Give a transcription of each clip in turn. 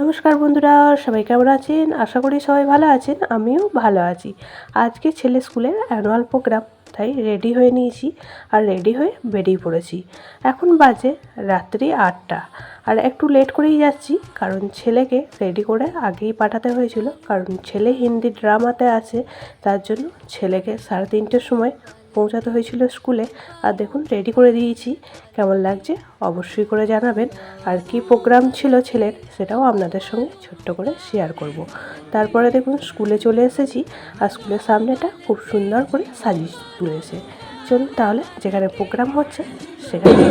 নমস্কার বন্ধুরা, সবাই কেমন আছেন? আশা করি সবাই ভালো আছেন, আমিও ভালো আছি। আজকে ছেলে স্কুলের অ্যানুয়াল প্রোগ্রাম, তাই রেডি হয়ে নিয়েছি আর রেডি হয়ে বেরিয়ে পড়েছি। এখন বাজে রাত্রি আটটা আর একটু লেট করেই যাচ্ছি, কারণ ছেলেকে রেডি করে আগেই পাঠাতে হয়েছিল। কারণ ছেলে হিন্দি ড্রামাতে আছে, তার জন্য ছেলেকে সাড়ে তিনটের সময় পৌঁছাতে হয়েছিল স্কুলে আর দেখুন রেডি করে দিয়েছি কেমন লাগছে অবশ্যই করে জানাবেন আর কি প্রোগ্রাম ছিল ছেলের সেটাও আপনাদের সঙ্গে ছোট্ট করে শেয়ার করব। তারপরে দেখুন স্কুলে চলে এসেছি আর স্কুলের সামনেটা খুব সুন্দর করে সাজিয়ে তুলেছে চলুন তাহলে যেখানে প্রোগ্রাম হচ্ছে সেখানে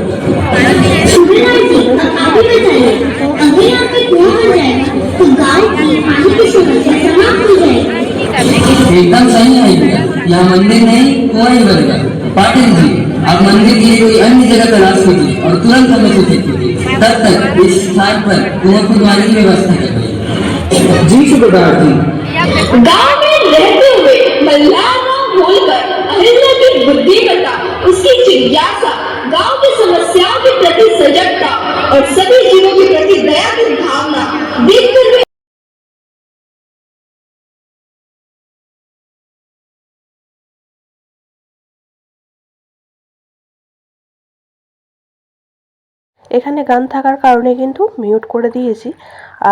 एकदम सही है यह मंदिर नहीं कुआँ ही बनेगा। पाटिल जी आप मंदिर की कोई अन्य जगह तलाश कीजिए और तुरंत हमें सूचित कीजिए तब तक इस स्थान पर कुआँ खुदवाने की व्यवस्था करिए जी जी गाँव में रहते हुए मल्लाराम এখানে গান থাকার কারণে কিন্তু মিউট করে দিয়েছি।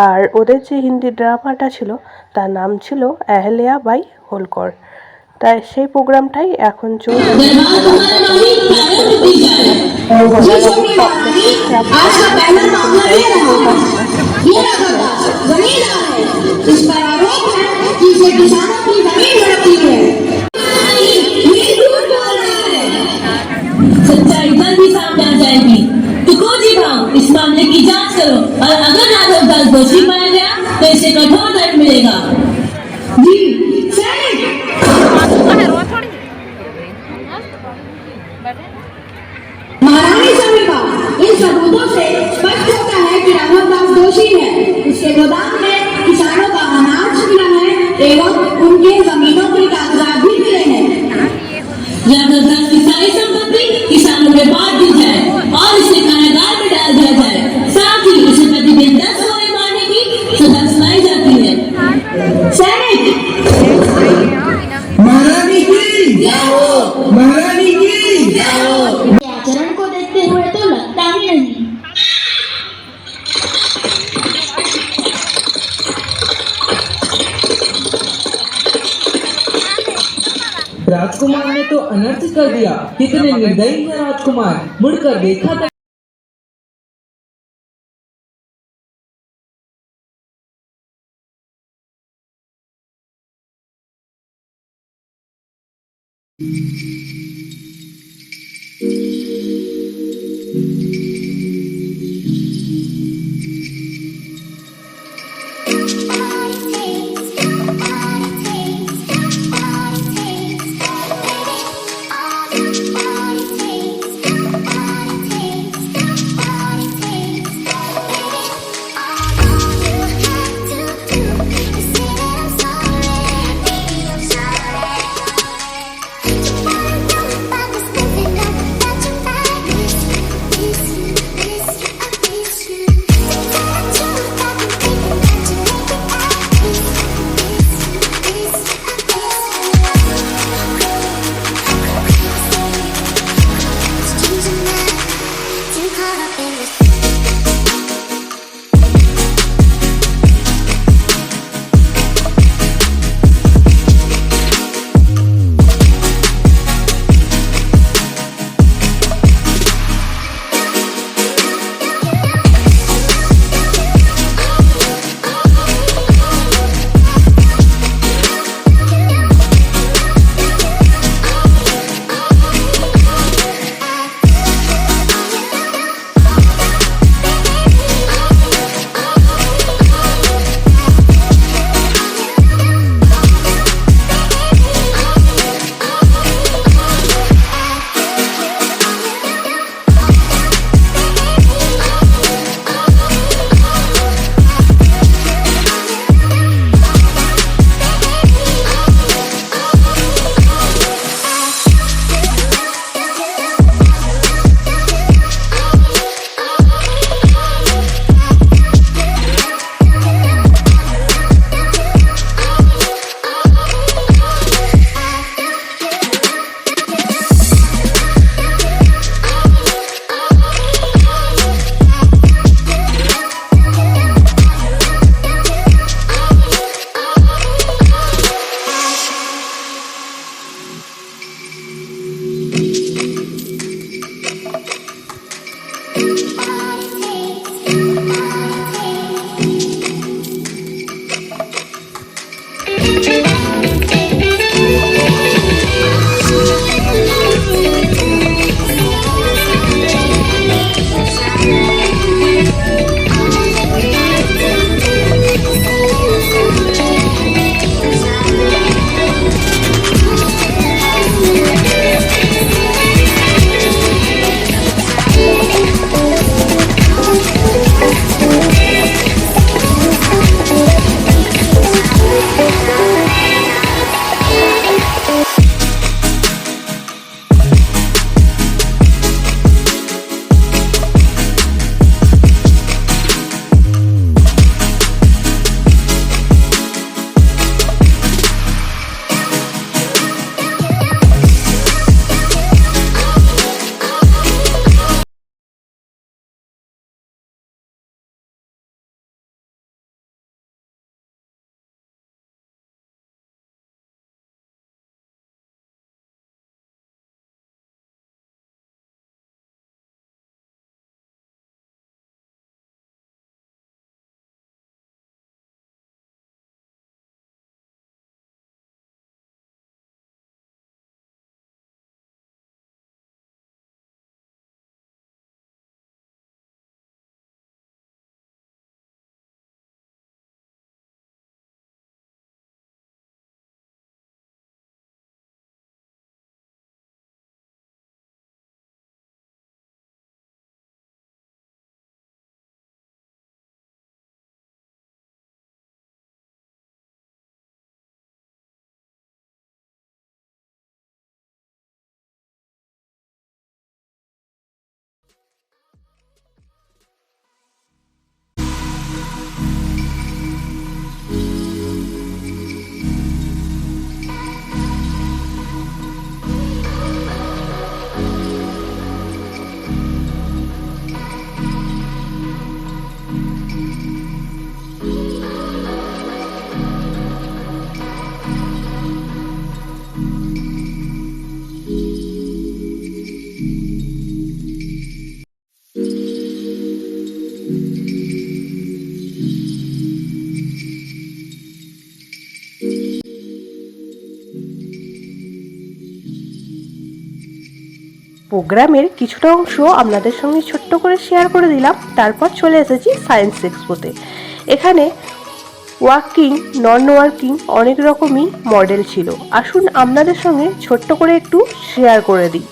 আর ওদের যে হিন্দি ড্রামাটা ছিল, তার নাম ছিল অ্যাহলেয়া বাই হোলকর তাই সেই প্রোগ্রামটাই এখন চলছে। गोदाम में किसानों का अनाज मिला है एवं उनके जमीनों के कागजात भी मिले हैं। राघव दास की सारी संपत्ति किसानों में बांट दी जाए और इसे कारागार में डाल दिया जाए। साथ ही इसे प्रतिदिन दस गोली मारने की सजा सुनाई जाती है। सैनिक! महारानी की महारानी की को राजकुमार ने तो अनर्थ कर दिया कितने निर्दयी है राजकुमार मुड़कर देखा था Sorry. প্রোগ্রামের কিছুটা অংশ আপনাদের সঙ্গে ছোট্ট করে শেয়ার করে দিলাম, তারপর চলে এসেছি সায়েন্স এক্সপোতে এখানে ওয়ার্কিং নন ওয়ার্কিং অনেক রকমই মডেল ছিল। আসুন আপনাদের সঙ্গে ছোট্ট করে একটু শেয়ার করে দিই।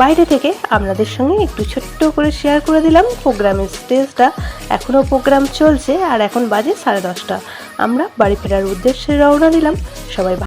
বাইরে থেকে আপনাদের সঙ্গে একটু ছোট্ট করে শেয়ার করে দিলাম। প্রোগ্রামের স্টেজটা এখনও প্রোগ্রাম চলছে আর এখন বাজে সাড়ে দশটা। আমরা বাড়ি ফেরার উদ্দেশ্যে রওনা দিলাম। সবাই